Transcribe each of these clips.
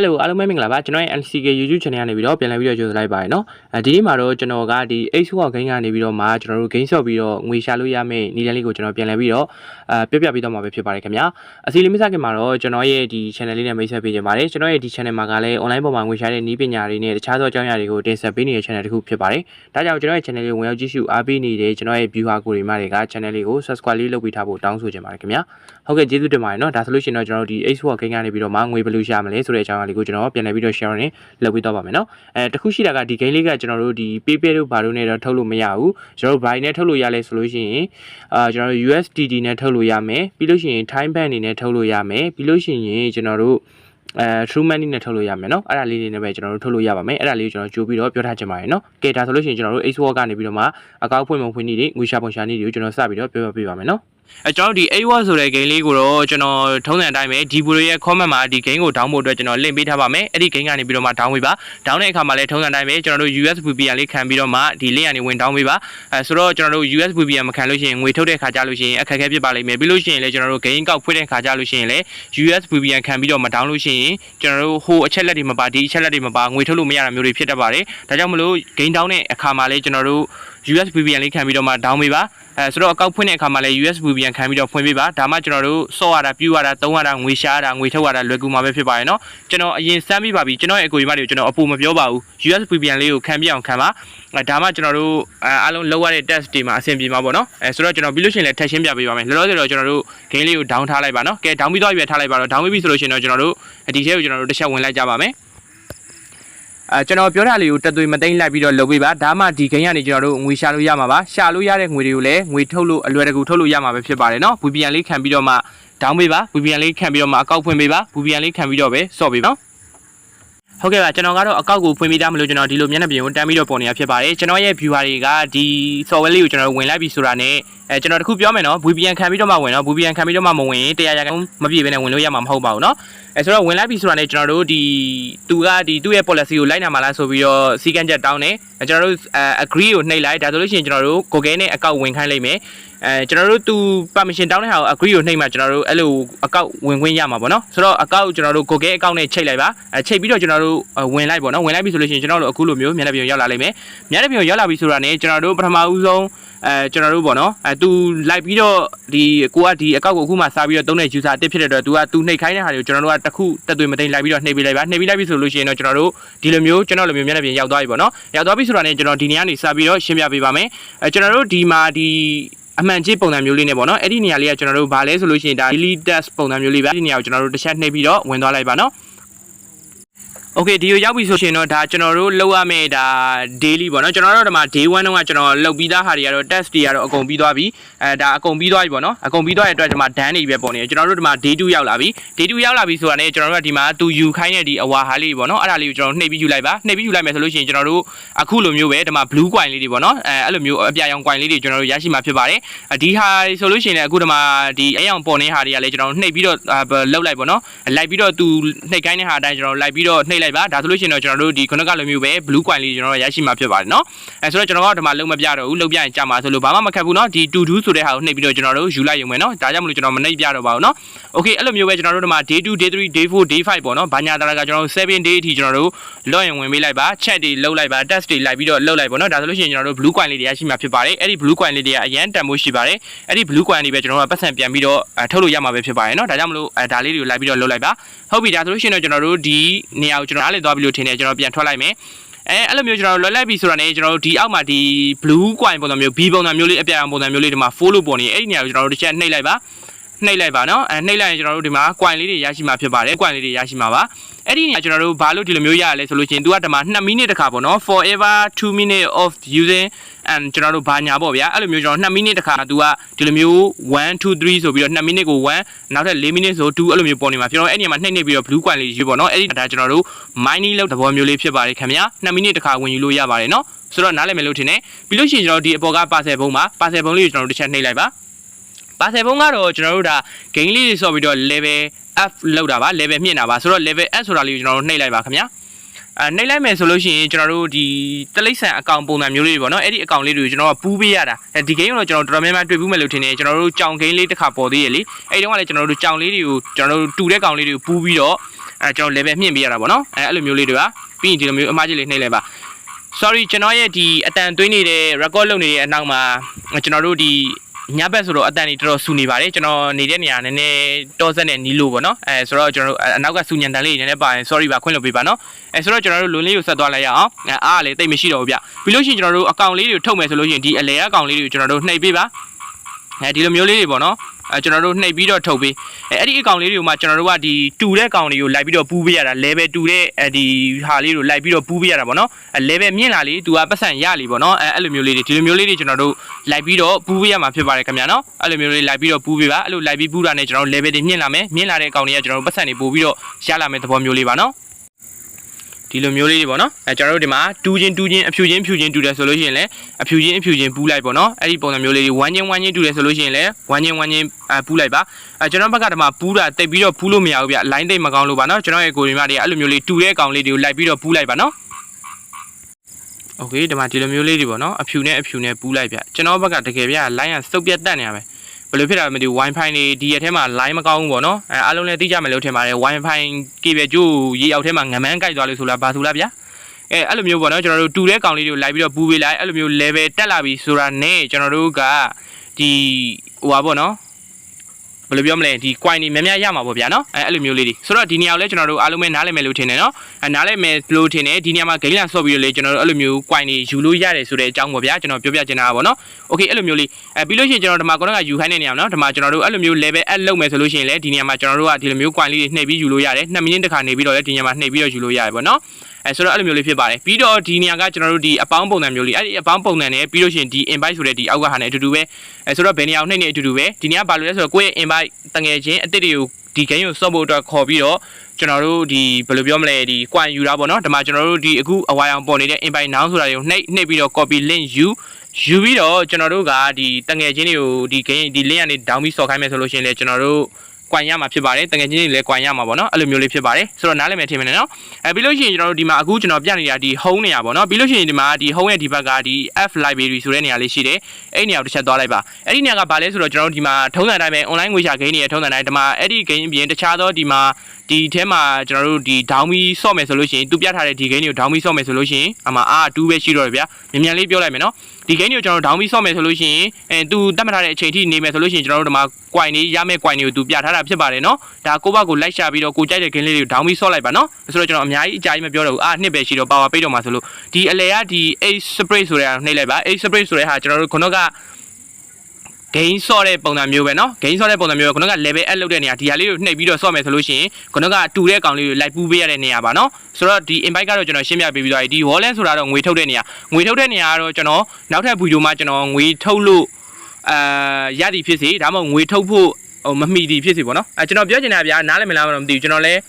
Hello အားလုံးပဲမင်္ဂလာပါကျွန်တော်ရဲ့ LCK YouTube channel ကနေပြီးတော့ပြန်လည်ပြီးတော့ကြိုဆိုလိုက်ပါရနော်အဲဒီနေ့မှာတော့ကျွန်တော်ကဒီ Xbox game ကနေပြီးတော့မှကျွန်တော်တို့ game ဆော့ပြီးတော့ငွေရှာလို့ရမယ့်နည်းလမ်းလေးကိုကျွန်တော်ပြန်လည်ပြီးတော့အာပြပြပြီးတော့မှာပဲဖြစ်ပါတယ်ခင်ဗျာအစီလေးမစခင်မှာတော့ကျွန်တော်ရဲ့ဒီ channel လေးနဲ့မိတ်ဆက်ပေးကြပါတယ်ကျွန်တော်ရဲ့ဒီ channel မှာကလည်း online ပေါ်မှာငွေရှာတဲ့နည်းပညာတွေနဲ့တခြားသောအကြောင်းအရာတွေကိုတင်ဆက်ပေးနေတဲ့ channel တစ်ခုဖြစ်ပါတယ်ဒါကြောင့်ကျွန်တော်ရဲ့ channel လေးဝင်ရောက်ကြည့်ရှုအားပေးနေတဲ့ကျွန်တော်ရဲ့ viewer ကိုယ်တွေမှတွေက channel လေးကို subscribe လေးလုပ်ပေးထားဖို့တောင်းဆိုချင်ပါတယ်ခင်ဗျာဟုတ်ကဲ့ကျေးဇူးတင်ပါတယ်နော်ဒါဆိုလို့ရှိရင်တော့ကျွန်တော်ဒီ Xbox game ကနေပြီးတော့မှငွေဘယ်လိုရှာမလဲဆိုတဲ့အကြောင်းလေးကိုကျွန်တော်ပြန်လည်ပြီးတော့ share နေလုပ်ပေးတော့ပါမယ်เนาะအဲတခုရှိတာကဒီ game လေးကကျွန်တော်တို့ဒီ PayPal တို့ဘာလို့နဲ့တော့ထုတ်လို့မရဘူးကျွန်တော်တို့ buy နဲ့ထုတ်လို့ရလဲဆိုလို့ရှိရင်အာကျွန်တော်တို့ USDT နဲ့ထုတ်လို့ရမယ်ပြီးလို့ရှိရင် Time Bank အနေနဲ့ထုတ်လို့ရမယ်ပြီးလို့ရှိရင်ကျွန်တော်တို့အဲ True Money နဲ့ထုတ်လို့ရမယ်เนาะအဲ့ဒါလေးတွေနဲ့ပဲကျွန်တော်တို့ထုတ်လို့ရပါမယ်အဲ့ဒါလေးကိုကျွန်တော်ကြိုးပြီးတော့ပြောထားချင်ပါတယ်เนาะကဲဒါဆိုလို့ရှိရင်ကျွန်တော်တို့ Ace War ကနေပြီးတော့မှအကောက်ဖွင့်ပုံဖွင့်နည်းတွေငွေရှာပုံရှာနည်းတွေကိုကျွန်တော်စပြီးတော့ပြောပြပေးပါမယ်เนาะ အဲကျွန်တော်တို့ဒီ A War ဆိုတဲ့ game လေးကိုတော့ကျွန်တော်ထုံးစံအတိုင်းပဲဒီဗီဒီယိုရဲ့ comment မှာဒီ game ကို download အတွက်ကျွန်တော် link ပေးထားပါမယ်အဲ့ဒီ game ကနေပြီးတော့မှ download ပေးပါ download တဲ့အခါမှာလည်းထုံးစံအတိုင်းပဲကျွန်တော်တို့ US VPN လေးခံပြီးတော့မှဒီ link ကနေဝင် download ပေးပါအဲဆိုတော့ကျွန်တော်တို့ US VPN မခံလို့ရှိရင်ငွေထုတ်တဲ့ခါကြလို့ရှိရင်အခက်အခဲဖြစ်ပါလိမ့်မယ်ပြီးလို့ရှိရင်လည်းကျွန်တော်တို့ game ကောက်ဖွင့်တဲ့ခါကြလို့ရှိရင်လည်း US VPN ခံပြီးတော့မ download လို့ရှိရင်ကျွန်တော်တို့ဟိုအချက်လက်တွေမပါဒီအချက်လက်တွေမပါငွေထုတ်လို့မရတာမျိုးတွေဖြစ်တတ်ပါတယ်ဒါကြောင့်မလို့ game down တဲ့အခါမှာလည်းကျွန်တော်တို့ US VPN လေးခံပြီးတော့မှ down ပေးပါအဲဆိုတော့အကောက်ဖွင့်တဲ့အခါမှာလည်း US VPN ခံပြီးတော့ဖွင့်ပေးပါဒါမှကျွန်တော်တို့ဆော့ရတာပြူရတာသုံးရတာငွေရှားရတာငွေထုတ်ရတာလွယ်ကူမှာပဲဖြစ်ပါရဲ့နော်ကျွန်တော်အရင်စမ်းပြီးပါပြီကျွန်တော်ရဲ့အကူအညီမတွေကိုကျွန်တော်အပူမပြောပါဘူး US VPN လေးကိုခံပြအောင်ခံပါဒါမှကျွန်တော်တို့အားလုံးလောက်ရတဲ့ test တွေမှာအဆင်ပြေမှာပေါ့နော်အဲဆိုတော့ကျွန်တော်ပြီးလို့ရှိရင်လည်းထက်ရှင်းပြပေးပါမယ်လောလောဆယ်တော့ကျွန်တော်တို့ game လေးကို down ထားလိုက်ပါနော်ကဲ down ပြီးတော့ရွယ်ထားလိုက်ပါတော့ down ပြီးပြီဆိုလို့ရှိရင်တော့ကျွန်တော်တို့ဒီထဲကိုကျွန်တော်တို့တစ်ချက်ဝင်လိုက်ကြပါမယ် အဲကျွန်တော်ပြောတာလေးကိုတက်သွေးမသိမ့်လိုက်ပြီးတော့လုပ်ပေးပါဒါမှဒီဂိမ်းကနေကျွန်တော်တို့ငွေရှာလို့ရမှာပါရှာလို့ရတဲ့ငွေတွေကိုလည်းငွေထုတ်လို့အလွယ်တကူထုတ်လို့ရမှာပဲဖြစ်ပါတယ်နော် VPN လေးခံပြီးတော့မှ down ပေးပါ VPN လေးခံပြီးတော့မှအကောက်ဖွင့်ပေးပါ VPN လေးခံပြီးတော့ပဲစော့ပေးပါနော် ဟုတ်ကဲ့ပါကျွန်တော်ကတော့အကောက်ကိုဖွင့်ပြီးသားမလို့ကျွန်တော်ဒီလိုမျက်နှာပြင်ကိုတန်းပြီးတော့ပေါ်နေတာဖြစ်ပါတယ်ကျွန်တော်ရဲ့ viewer တွေကဒီ software လေးကိုကျွန်တော်ဝင်လိုက်ပြီဆိုတာနဲ့အဲကျွန်တော်တခုပြောမယ်နော် VPN ခံပြီးတော့မှဝင်နော် VPN ခံပြီးတော့မှမဝင်ရင်တရားရကန်မပြည့်ဘဲနဲ့ဝင်လို့ရမှာမဟုတ်ပါဘူးနော်အဲဆိုတော့ဝင်လိုက်ပြီဆိုတာနဲ့ကျွန်တော်တို့ဒီသူကဒီသူ့ရဲ့ policy ကိုလိုက်နာမှာလားဆိုပြီးတော့စီကံချက်တောင်းတယ်ကျွန်တော်တို့ agree ကိုနှိပ်လိုက်ဒါဆိုလို့ရှိရင်ကျွန်တော်တို့ Google နဲ့အကောက်ဝင်ခိုင်းလိုက်မယ်အဲကျွန်တော်တို့သူ permission တောင်းတဲ့ဟာကို agree ကိုနှိပ်မှကျွန်တော်တို့အဲ့လိုအကောက်ဝင်ခွင့်ရမှာပေါ့နော်ဆိုတော့အကောက်ကျွန်တော်တို့ Google အကောက်နဲ့ချိတ်လိုက်ပါအဲချိတ်ပြီးတော့ကျွန်တော်တို့ဝင်လိုက်ပေါ့နော်ဝင်လိုက်ပြီဆိုလို့ရှိရင်ကျွန်တော်တို့အခုလိုမျိုးမျက်နှာပြင်ရောက်လာလိမ့်မယ်မျက်နှာပြင်ရောက်လာပြီဆိုတာနဲ့ကျွန်တော်တို့ပထမဦးဆုံးအဲကျွန်တော်တို့ပေါ့နော်အဲ तू လိုက်ပြီးတော့ဒီကိုကဒီအကောက်ကိုအခုမှစားပြီးတော့သုံးတဲ့ user အတစ်ဖြစ်တဲ့အတွက် तू က तू နှိပ်ခိုင်းတဲ့ဟာတွေကိုကျွန်တော်တို့ကတစ်ခုတက်သွေးမသိမ်းလိုက်ပြီးတော့နှိပ်ပေးလိုက်ပါနှိပ်ပေးလိုက်ပြီဆိုလို့ရှိရင်တော့ကျွန်တော်တို့ဒီလိုမျိုးကျွန်တော်လိုမျိုးမျက်နှာပြင်ရောက်သွားပြီပေါ့နော်ရောက်သွားပြီဆိုတာနဲ့ကျွန်တော်ဒီနေရာနေစပြီးတော့ရှင်းပြပေးပါမယ်အဲကျွန်တော်တို့ဒီမှာဒီ အမှန်ကြီးပုံစံမျိုးလေးနဲ့ပေါ့နော်အဲ့ဒီနေရာလေးကကျွန်တော်တို့ဗာလဲဆိုလို့ရှိရင်ဒါ daily test ပုံစံမျိုးလေးပဲဒီနေရာကိုကျွန်တော်တို့တစ်ချက်နှိပ်ပြီးတော့ဝင်သွားလိုက်ပါနော် โอเคဒီကိုရောက်ပြီဆိုရှင်တော့ဒါကျွန်တော်တို့လောက်ရမယ့်ဒါ daily ပေါ့နော်ကျွန်တော်တို့ဒီမှာ day 1တုန်းကကျွန်တော်လောက်ပြီးသားဟာတွေကတော့ test တွေကတော့အကုန်ပြီးသွားပြီအဲဒါအကုန်ပြီးသွားပြီပေါ့နော်အကုန်ပြီးသွားတဲ့အတွက်ဒီမှာ done တွေပဲပေါ့နေကျွန်တော်တို့ဒီမှာ day 2ရောက်လာပြီ day 2ရောက်လာပြီဆိုတာနဲ့ကျွန်တော်တို့ကဒီမှာသူယူခိုင်းတဲ့ဒီအဝါဟာလေးပေါ့နော်အဲ့ဒါလေးကိုကျွန်တော်နှိပ်ပြီးယူလိုက်ပါနှိပ်ပြီးယူလိုက်မယ်ဆိုလို့ရှိရင်ကျွန်တော်တို့အခုလိုမျိုးပဲဒီမှာ blue coin လေးတွေပေါ့နော်အဲအဲ့လိုမျိုးအပြာရောင် coin လေးတွေကျွန်တော်တို့ရရှိမှာဖြစ်ပါတယ်ဒီဟာဆိုလို့ရှိရင်လည်းအခုဒီမှာဒီအရောင်ပေါ်နေဟာတွေကလည်းကျွန်တော်တို့နှိပ်ပြီးတော့လောက်လိုက်ပေါ့နော်လိုက်ပြီးတော့သူနှိပ်ခိုင်းတဲ့ဟာအတိုင်းကျွန်တော်တို့လိုက်ပြီးတော့နှိပ်လိုက် ပါဒါဆိုလို့ရှိရင်တော့ကျွန်တော်တို့ဒီခုနကလိုမျိုးပဲ blue coin လေးကျွန်တော်တို့ရရှိမှာဖြစ်ပါတယ်เนาะအဲဆိုတော့ကျွန်တော်ကဒီမှာလုံးမပြတော့ဘူးလုံးပြရင်ကြာမှာဆိုလို့ဘာမှမခက်ဘူးเนาะဒီ2 2ဆိုတဲ့ဟာကိုနှိပ်ပြီးတော့ကျွန်တော်တို့ယူလိုက်ရုံပဲเนาะဒါကြောင့်မလို့ကျွန်တော်မနှိပ်ပြတော့ပါဘူးเนาะโอเคအဲ့လိုမျိုးပဲကျွန်တော်တို့ဒီမှာ day 2 day 3 day 4 day 5ပေါ့เนาะဘာညာတာကကျွန်တော်တို့7 day အထိကျွန်တော်တို့ log in ဝင်ပေးလိုက်ပါ chat တွေလုပ်လိုက်ပါ test တွေလိုက်ပြီးတော့လုပ်လိုက်ပေါ့เนาะဒါဆိုလို့ရှိရင်ကျွန်တော်တို့ blue coin လေးတွေရရှိမှာဖြစ်ပါတယ်အဲ့ဒီ blue coin လေးတွေကအရန်တန်ဖိုးရှိပါတယ်အဲ့ဒီ blue coin တွေပဲကျွန်တော်တို့ကပတ်စံပြန်ပြီးတော့ထုတ်လို့ရမှာပဲဖြစ်ပါတယ်เนาะဒါကြောင့်မလို့ဒါလေးတွေကိုလိုက်ပြီးတော့လုပ်လိုက်ပါဟုတ်ပြီဒါဆိုလို့ရှိရင်တော့ကျွန်တော်တို့ဒီနေရာကိုကျွန်တော် တော်အားလေသွားပြီးလို့ထင်တယ်ကျွန်တော်ပြန်ထွက်လိုက်မယ်အဲအဲ့လိုမျိုးကျွန်တော်တို့လွယ်လိုက်ပြီဆိုတာနဲ့ကျွန်တော်တို့ဒီအောက်မှာဒီ blue coin ပုံစံမျိုး B ပုံစံမျိုးလေးအပြာရောင်ပုံစံမျိုးလေးဒီမှာ follow ပေါ်နေအဲ့ဒီနေရာကိုကျွန်တော်တို့တစ်ချက်နှိပ်လိုက်ပါနှိပ်လိုက်ပါနော်အဲနှိပ်လိုက်ရင်ကျွန်တော်တို့ဒီမှာ coin လေးတွေရရှိမှာဖြစ်ပါတယ် coin လေးတွေရရှိမှာပါ အဲ့ဒီနေရာကျွန်တော်တို့ဘာလို့ဒီလိုမျိုးရရလဲဆိုလို့ချင်း तू ကဒီမှာ2မိနစ်တခါပေါ့နော် forever 2 minute of using and ကျွန်တော်တို့ဘာညာပေါ့ဗျာအဲ့လိုမျိုးကျွန်တော်2မိနစ်တခါ तू ကဒီလိုမျိုး1 2 3ဆိုပြီးတော့2မိနစ်ကို1နောက်ထပ်4မိနစ်ဆို2အဲ့လိုမျိုးပေါ်နေမှာကျွန်တော်အဲ့ဒီနေရာမှာနှိပ်နှိပ်ပြီးတော့ blue coin လေးယူပေါ့နော်အဲ့ဒီဒါကျွန်တော်တို့ mining လောက်သဘောမျိုးလေးဖြစ်ပါတယ်ခင်ဗျာ2မိနစ်တခါဝင်ယူလို့ရပါတယ်နော်ဆိုတော့နားလည်မယ်လို့ထင်တယ်ပြီးလို့ရှိရင်ကျွန်တော်ဒီအပေါ်ကပါဆယ်ဘုံမှာပါဆယ်ဘုံလေးကိုကျွန်တော်တို့တစ်ချက်နှိပ်လိုက်ပါ ပါဆယ်ဘုံကတော့ကျွန်တော်တို့ဒါ gain လေးတွေဆော့ပြီးတော့ level F လောက်တာပါ level မြင့်တာပါဆိုတော့ level S ဆိုတာလေးကိုကျွန်တော်တို့နှိပ်လိုက်ပါခင်ဗျာအဲနှိပ်လိုက်မယ်ဆိုလို့ရှိရင်ကျွန်တော်တို့ဒီတလိမ့်ဆန်အကောင့်ပုံစံမျိုးလေးတွေပေါ့နော်အဲ့ဒီအကောင့်လေးတွေကိုကျွန်တော်ကပူးပေးရတာအဲဒီ game ကိုတော့ကျွန်တော်တော်တော်များများတွေ့ဘူးမယ်လို့ထင်တယ်ကျွန်တော်တို့ကြောင် game လေးတစ်ခါပေါ်သေးရလေအဲ့တုန်းကလည်းကျွန်တော်တို့ကြောင်လေးတွေကိုကျွန်တော်တို့တူတဲ့ကောင်လေးတွေကိုပူးပြီးတော့အဲကျွန်တော် level မြင့်ပေးရတာပေါ့နော်အဲအဲ့လိုမျိုးလေးတွေကပြီးရင်ဒီလိုမျိုးအမှားကြီးလေးနှိမ့်လိုက်ပါ sorry ကျွန်တော်ရဲ့ဒီအတန်သွင်းနေတဲ့ record လုပ်နေတဲ့အနောက်မှာကျွန်တော်တို့ဒီ ညဘက်ဆိုတော့အတန်တွေတော်တော်ဆူနေပါတယ်ကျွန်တော်နေတဲ့နေရာနည်းနည်းတောဆက်နဲ့နီးလို့ပေါ့နော်အဲဆိုတော့ကျွန်တော်တို့အနောက်ကဆူညံတန်လေးတွေနည်းနည်းပါရင် sorry ပါခွင့်လုပ်ပေးပါနော်အဲဆိုတော့ကျွန်တော်တို့လွန်လေးကိုဆက်သွားလိုက်ရအောင်အဲအားကလည်းတိတ်မရှိတော့ဘူးဗျပြီးလို့ရှိရင်ကျွန်တော်တို့အကောင့်လေးတွေကိုထုတ်မယ်ဆိုလို့ရှိရင်ဒီအလဲအကောင့်လေးတွေကိုကျွန်တော်တို့နှိပ်ပေးပါအဲဒီလိုမျိုးလေးတွေပေါ့နော်အဲကျွန်တော်တို့နှိပ်ပြီးတော့ထုတ်ပေးအဲအဲ့ဒီအကောင်လေးတွေကိုမှကျွန်တော်တို့ကဒီတူတဲ့ကောင်တွေကိုလိုက်ပြီးတော့ပူးပေးရတာ level တူတဲ့အဲဒီဟာလေးတွေကိုလိုက်ပြီးတော့ပူးပေးရတာပေါ့နော်အဲ level မြင့်လာလေသူကပတ်စံရလေပေါ့နော်အဲအဲ့လိုမျိုးလေးတွေဒီလိုမျိုးလေးတွေကျွန်တော်တို့ လိုက်ပြီးတော့ပူးပေးရမှာဖြစ်ပါတယ်ခင်ဗျာနော်အဲ့လိုမျိုးလေးလိုက်ပြီးတော့ပူးပေးပါအဲ့လိုလိုက်ပြီးပူးတာနဲ့ကျွန်တော်တို့ level တွေမြင့်လာမယ်မြင့်လာတဲ့ကောင်တွေကကျွန်တော်တို့ပတ်စံတွေပို့ပြီးတော့ရလာမယ့်သဘောမျိုးလေးပါနော်ဒီလိုမျိုးလေးတွေပေါ့နော်အဲကျွန်တော်တို့ဒီမှာတူးချင်းတူးချင်းအဖြူချင်းဖြူချင်းတူတယ်ဆိုလို့ရှိရင်လည်းအဖြူချင်းအဖြူချင်းပူးလိုက်ပေါ့နော်အဲ့ဒီပုံစံမျိုးလေးတွေဝမ်းချင်းဝမ်းချင်းတူတယ်ဆိုလို့ရှိရင်လည်းဝမ်းချင်းဝမ်းချင်းအပူးလိုက်ပါအဲကျွန်တော်ဘက်ကဒီမှာပူးတာတိတ်ပြီးတော့ပူးလို့မရဘူးဗျလိုင်းတိတ်မကောင်းလို့ပါနော်ကျွန်တော်ရဲ့ကိုရီမတွေကအဲ့လိုမျိုးလေးတူတဲ့ကောင်လေးတွေကိုလိုက်ပြီးတော့ပူးလိုက်ပါနော် โอเคဒီမှာဒီလိုမျိုးလေးတွေပေါ့နော်အဖြူနဲ့အဖြူနဲ့ပူးလိုက်ဗျကျွန်တော်ဘက်ကတကယ်ဗျလိုင်းကစုပ်ပြတ်တက်နေရမယ်ဘယ်လိုဖြစ်တာလဲမသိဘူး wifi တွေဒီရက်ထဲမှာ line မကောင်းဘူးပေါ့နော်အဲအားလုံးလည်းသိကြမယ်လို့ထင်ပါတယ် wifi ကေဘယ်ကျိုးရေအောက်ထဲမှာငမန်းကြိုက်သွားလို့ဆိုလားဘာဆိုလားဗျာအဲအဲ့လိုမျိုးပေါ့နော်ကျွန်တော်တို့တူတဲ့ကောင်လေးတွေကိုလိုက်ပြီးတော့ပူးပေးလိုက်အဲ့လိုမျိုး level တက်လာပြီဆိုတာနဲ့ကျွန်တော်တို့ကဒီဟိုပါပေါ့နော် ဘယ်လိုပြောမလဲဒီ coin တွေများများရမှာပေါ့ဗျာနော်အဲအဲ့လိုမျိုးလေးတွေဆိုတော့ဒီနေရာကိုလည်းကျွန်တော်တို့အားလုံးပဲနားလည်မယ်လို့ထင်တယ်နော်အဲနားလည်မယ်လို့ထင်တယ်ဒီနေရာမှာဂိမ်းလာဆော့ပြီးတော့လေကျွန်တော်တို့အဲ့လိုမျိုး coin တွေယူလို့ရတယ်ဆိုတဲ့အကြောင်းပေါ့ဗျာကျွန်တော်ပြောပြချင်တာပါပေါ့နော် okay အဲ့လိုမျိုးလေးအဲပြီးလို့ရှိရင်ကျွန်တော်ဒီမှာကတော့ကယူခိုင်းတဲ့နေရာမှာနော်ဒီမှာကျွန်တော်တို့အဲ့လိုမျိုး level add လုပ်မယ်ဆိုလို့ရှိရင်လည်းဒီနေရာမှာကျွန်တော်တို့ကဒီလိုမျိုး coin လေးတွေနှိပ်ပြီးယူလို့ရတယ်2မိနစ်တစ်ခါနေပြီးတော့လည်းဒီနေရာမှာနှိပ်ပြီးတော့ယူလို့ရတယ်ပေါ့နော် အဲဆိုတော့အဲ့လိုမျိုးလေးဖြစ်ပါတယ်ပြီးတော့ဒီနေရာကကျွန်တော်တို့ဒီအပေါင်းပုံစံမျိုးလေးအဲ့ဒီအပေါင်းပုံစံနဲ့ပြီးလို့ရှိရင်ဒီ invite ဆိုတဲ့ဒီအောက်ကဟာနဲ့အတူတူပဲအဲဆိုတော့ဘယ်နေရာကိုနှိပ်နေအတူတူပဲဒီနေရာဘာလို့လဲဆိုတော့ကိုယ့်ရဲ့ invite တငယ်ချင်းအစ်စ်တွေကိုဒီ game ကိုစော့ဖို့အတွက်ခေါ်ပြီးတော့ကျွန်တော်တို့ဒီဘယ်လိုပြောမလဲဒီ coin ယူတာပေါ့နော်ဒီမှာကျွန်တော်တို့ဒီအခုအဝါရောင်ပေါ်နေတဲ့ invite now ဆိုတာတွေကိုနှိပ်နှိပ်ပြီးတော့ copy link ယူယူပြီးတော့ကျွန်တော်တို့ကဒီတငယ်ချင်းတွေကိုဒီ game ဒီ link ကနေ down ပြီးစော်ခိုင်းမယ်ဆိုလို့ရှိရင်လည်းကျွန်တော်တို့ ကွန်ရမှာဖြစ်ပါတယ်တကယ်ချင်းတွေလည်းကွန်ရမှာပေါ့နော်အဲ့လိုမျိုးလေးဖြစ်ပါတယ်ဆိုတော့နားလည်မယ်ထင်မယ်နော်အဲပြီးလို့ရှိရင်ကျွန်တော်တို့ဒီမှာအခုကျွန်တော်ပြနေတာဒီ home နေရာပေါ့နော်ပြီးလို့ရှိရင်ဒီမှာဒီ home ရဲ့ဒီဘက်ကဒီ F library ဆိုတဲ့နေရာလေးရှိတယ်အဲ့ဒီနေရာကိုတစ်ချက်သွားလိုက်ပါအဲ့ဒီနေရာကဘာလဲဆိုတော့ကျွန်တော်တို့ဒီမှာထုံးစံတိုင်းပဲ online ငွေရှာ game တွေရဲ့ထုံးစံတိုင်းဒီမှာအဲ့ဒီ game အပြင်တခြားသောဒီမှာဒီထဲမှာကျွန်တော်တို့ဒီ down ပြီးဆော့မယ်ဆိုလို့ရှိရင်သူပြထားတဲ့ဒီ game တွေကို down ပြီးဆော့မယ်ဆိုလို့ရှိရင်အမှအာ2ပဲရှိတော့တယ်ဗျာမြန်မြန်လေးပြောလိုက်မယ်နော်ဒီ game တွေကိုကျွန်တော်တို့ down ပြီးဆော့မယ်ဆိုလို့ရှိရင်အဲသူတတ်မှတ်ထားတဲ့အချိန်ထိနေမယ်ဆိုလို့ရှိရင်ကျွန်တော်တို့ဒီမှာ coin တွေရမယ့် coin တွေကိုသူပြထားတဖြစ်ပါတယ်နော်ဒါကိုဘကိုလိုက်ရှာပြီးတော့ကိုကြိုက်တဲ့ game လေးတွေကို down ပြီးဆော့လိုက်ပါနော်ဆိုတော့ကျွန်တော်အများကြီးအကြာကြီးမပြောတော့ဘူးအာနှစ်ပဲရှိတော့ power ပိတ်တော့မှာဆိုလို့ဒီအလဲကဒီ H spray ဆိုတဲ့ဟာနှိပ်လိုက်ပါ H spray ဆိုတဲ့ဟာကျွန်တော်တို့ခုနက gain ဆော့တဲ့ပုံစံမျိုးပဲเนาะ gain ဆော့တဲ့ပုံစံမျိုးကခုနက level up လုပ်တဲ့နေရာဒီဟာလေးကိုနှိပ်ပြီးတော့ဆော့မယ်ဆိုလို့ရှိရင်ခုနကတူတဲ့ကောင်လေးကိုလိုက်ပူးပေးရတဲ့နေရာပါเนาะဆိုတော့ဒီ invite ကတော့ကျွန်တော်ရှင်းပြပေးပြီးသွားပြီဒီ wallet ဆိုတာတော့ငွေထုတ်တဲ့နေရာငွေထုတ်တဲ့နေရာကတော့ကျွန်တော်နောက်ထပ်ဗီဒီယိုမှာကျွန်တော်ငွေထုတ်လို့အာရသည်ဖြစ်စေဒါမှမဟုတ်ငွေထုတ်ဖို့ ဟိုမမှီသည်ဖြစ်စီပေါ့နော်အဲကျွန်တော်ပြောချင်တာဗျာနားလည်မလားမသိဘူးကျွန်တော်လည်း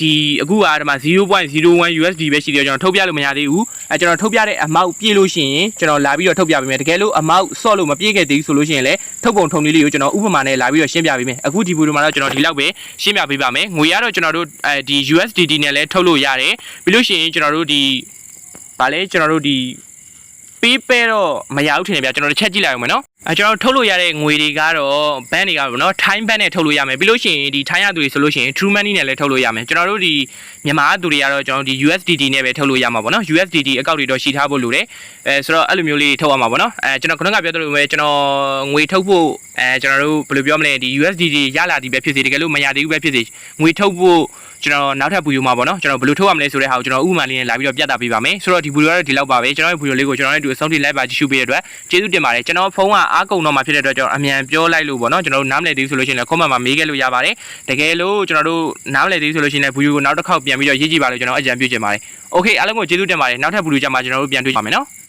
ဒီအခုကဒီမှာ0.01 USD ပဲရှိသေးတယ်ကျွန်တော်ထုတ်ပြလို့မရသေးဘူးအဲကျွန်တော်ထုတ်ပြတဲ့အမောက်ပြည့်လို့ရှိရင်ကျွန်တော်လာပြီးတော့ထုတ်ပြပေးမယ်တကယ်လို့အမောက်ဆော့လို့မပြည့်ခဲ့သေးဘူးဆိုလို့ရှိရင်လည်းထုတ်ပုံထုံနည်းလေးကိုကျွန်တော်ဥပမာနဲ့လာပြီးတော့ရှင်းပြပေးမယ်အခုဒီဗီဒီယိုမှာတော့ကျွန်တော်ဒီလောက်ပဲရှင်းပြပေးပါမယ်ငွေရတော့ကျွန်တော်တို့အဲဒီ USDT နဲ့လည်းထုတ်လို့ရတယ်ပြီးလို့ရှိရင်ကျွန်တော်တို့ဒီဗာလဲကျွန်တော်တို့ဒီပေးပဲတော့မရဘူးထင်တယ်ဗျာကျွန်တော်တစ်ချက်ကြည့်လိုက်အောင်မယ်နော် အဲကျွန်တော်တို့ထုတ်လို့ရတဲ့ငွေတွေကတော့ဘန်တွေကတော့နော် time ban နဲ့ထုတ်လို့ရမယ်ပြီးလို့ရှိရင်ဒီ time ရသူတွေဆိုလို့ရှိရင် true money နဲ့လည်းထုတ်လို့ရမယ်ကျွန်တော်တို့ဒီမြန်မာသူတွေကတော့ကျွန်တော်ဒီ USDT နဲ့ပဲထုတ်လို့ရမှာပေါ့နော် USDT အကောင့်တွေတော့ရှိထားဖို့လိုတယ်အဲဆိုတော့အဲ့လိုမျိုးလေးထုတ်ရမှာပေါ့နော်အဲကျွန်တော်ခုနကပြောသလိုပဲကျွန်တော်ငွေထုတ်ဖို့အဲကျွန်တော်တို့ဘယ်လိုပြောမလဲဒီ USDT ရလာသည်ပဲဖြစ်စေတကယ်လို့မရသေးဘူးပဲဖြစ်စေငွေထုတ်ဖို့ကျွန်တော်နောက်ထပ်ဗီဒီယိုမှာပေါ့နော်ကျွန်တော်ဘယ်လိုထုတ်ရမလဲဆိုတဲ့ဟာကိုကျွန်တော်ဥပမာလေးနဲ့လာပြီးတော့ပြသပေးပါမယ်ဆိုတော့ဒီဗီဒီယိုကတော့ဒီလောက်ပါပဲကျွန်တော်ရဲ့ဗီဒီယိုလေးကိုကျွန်တော်ရဲ့အတူအဆုံးထိလိုက်ပါကြည့်ရှုပေးတဲ့အတွက်ကျေးဇူးတင်ပါတယ်ကျွန်တော်ဖုန်းကအားကုန်တော့မှာဖြစ်တဲ့အတွက်ကျွန်တော်အမြန်ပြောလိုက်လို့ပေါ့နော်ကျွန်တော်တို့နားမလည်သေးဘူးဆိုလို့ရှိရင်လည်းခွန်မမှာမေးခဲ့လို့ရပါတယ်တကယ်လို့ကျွန်တော်တို့နားမလည်သေးဘူးဆိုလို့ရှိရင်လည်း video ကိုနောက်တစ်ခေါက်ပြန်ပြီးတော့ရေးကြည့်ပါလို့ကျွန်တော်အကြံပြုချင်ပါတယ် okay အားလုံးကိုကျေးဇူးတင်ပါတယ်နောက်ထပ် video ကြမှာကျွန်တော်တို့ပြန်တွေ့ပါမယ်နော်